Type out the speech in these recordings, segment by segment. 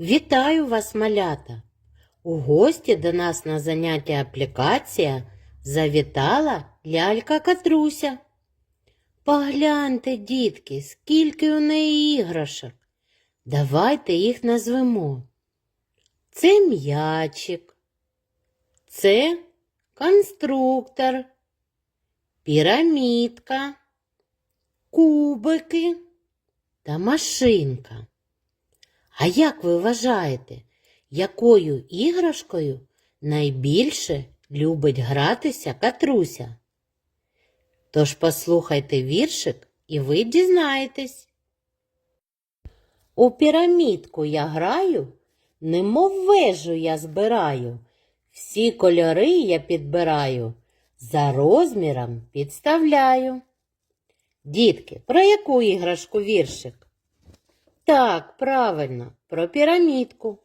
Вітаю вас, малята! У гості до нас на заняття аплікація завітала лялька Катруся. Погляньте, дітки, скільки у неї іграшок. Давайте їх назвемо. Це м'ячик, це конструктор, пірамідка, кубики та машинка. А як ви вважаєте, якою іграшкою найбільше любить гратися Катруся? Тож послухайте віршик і ви дізнаєтесь. У пірамідку я граю, немов вежу я збираю, всі кольори я підбираю, за розміром підставляю. Дітки, про яку іграшку віршик? Так, правильно, про пірамідку.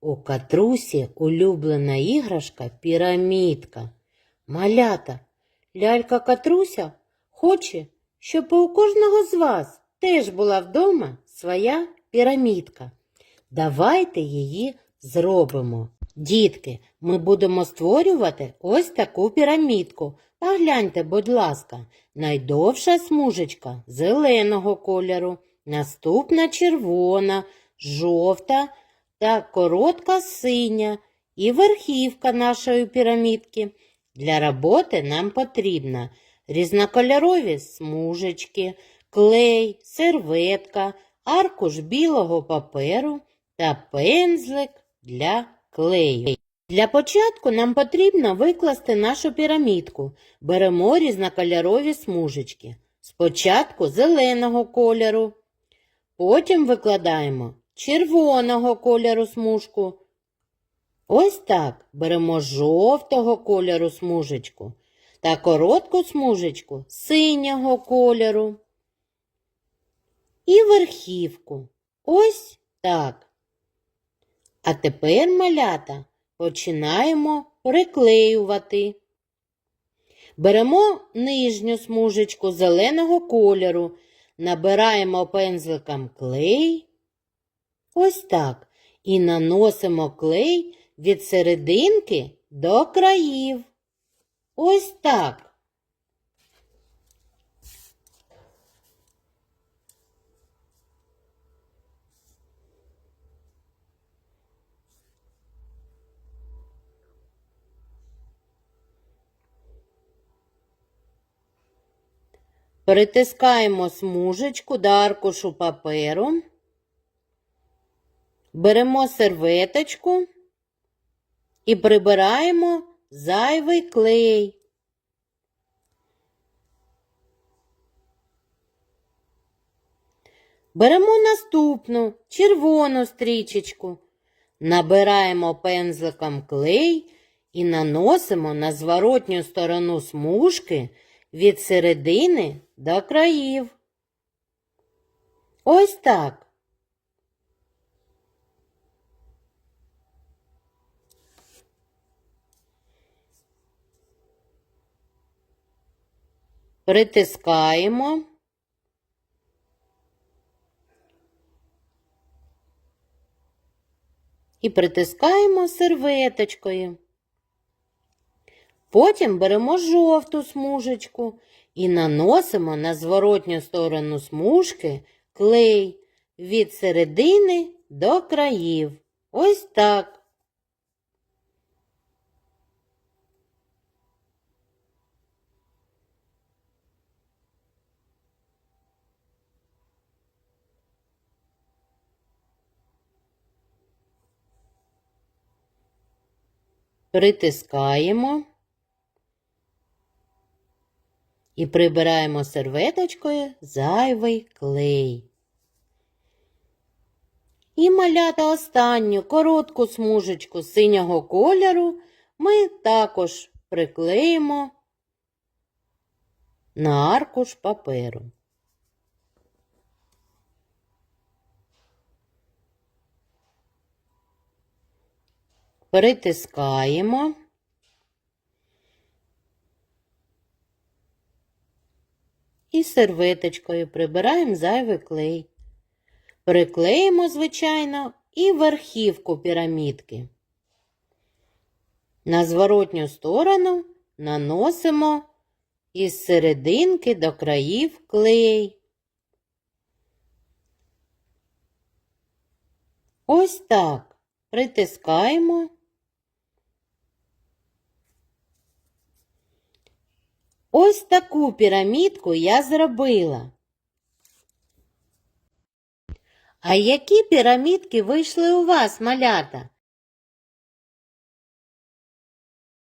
У катрусі улюблена іграшка пірамідка. Малята, лялька Катруся хоче, щоб у кожного з вас теж була вдома своя пірамідка. Давайте її зробимо. Дітки, ми будемо створювати ось таку пірамідку. Погляньте, будь ласка, найдовша смужечка зеленого кольору, наступна червона, жовта та коротка синя і верхівка нашої пірамідки. Для роботи нам потрібно різнокольорові смужечки, клей, серветка, аркуш білого паперу та пензлик для клею. Для початку нам потрібно викласти нашу пірамідку. Беремо різнокольорові смужечки. Спочатку зеленого кольору, потім викладаємо червоного кольору смужку. Ось так беремо жовтого кольору смужечку та коротку смужечку синього кольору. І верхівку. Ось так. А тепер, малята, починаємо приклеювати. Беремо нижню смужечку зеленого кольору, набираємо пензликом клей. Ось так. І наносимо клей від серединки до країв. Ось так. Притискаємо смужечку до аркушу паперу. Беремо серветочку і прибираємо зайвий клей. Беремо наступну червону стрічечку, набираємо пензликом клей і наносимо на зворотню сторону смужки від середини до країв. Ось так. Притискаємо. І притискаємо серветочкою. Потім беремо жовту смужечку і наносимо на зворотню сторону смужки клей від середини до країв. Ось так. Притискаємо. І прибираємо серветочкою зайвий клей. І малята останню коротку смужечку синього кольору ми також приклеїмо на аркуш паперу. Притискаємо. І серветочкою прибираємо зайвий клей. Приклеїмо, звичайно, і верхівку пірамідки. На зворотню сторону наносимо із серединки до країв клей. Ось так притискаємо. Ось таку пірамідку я зробила. А які пірамідки вийшли у вас, малята?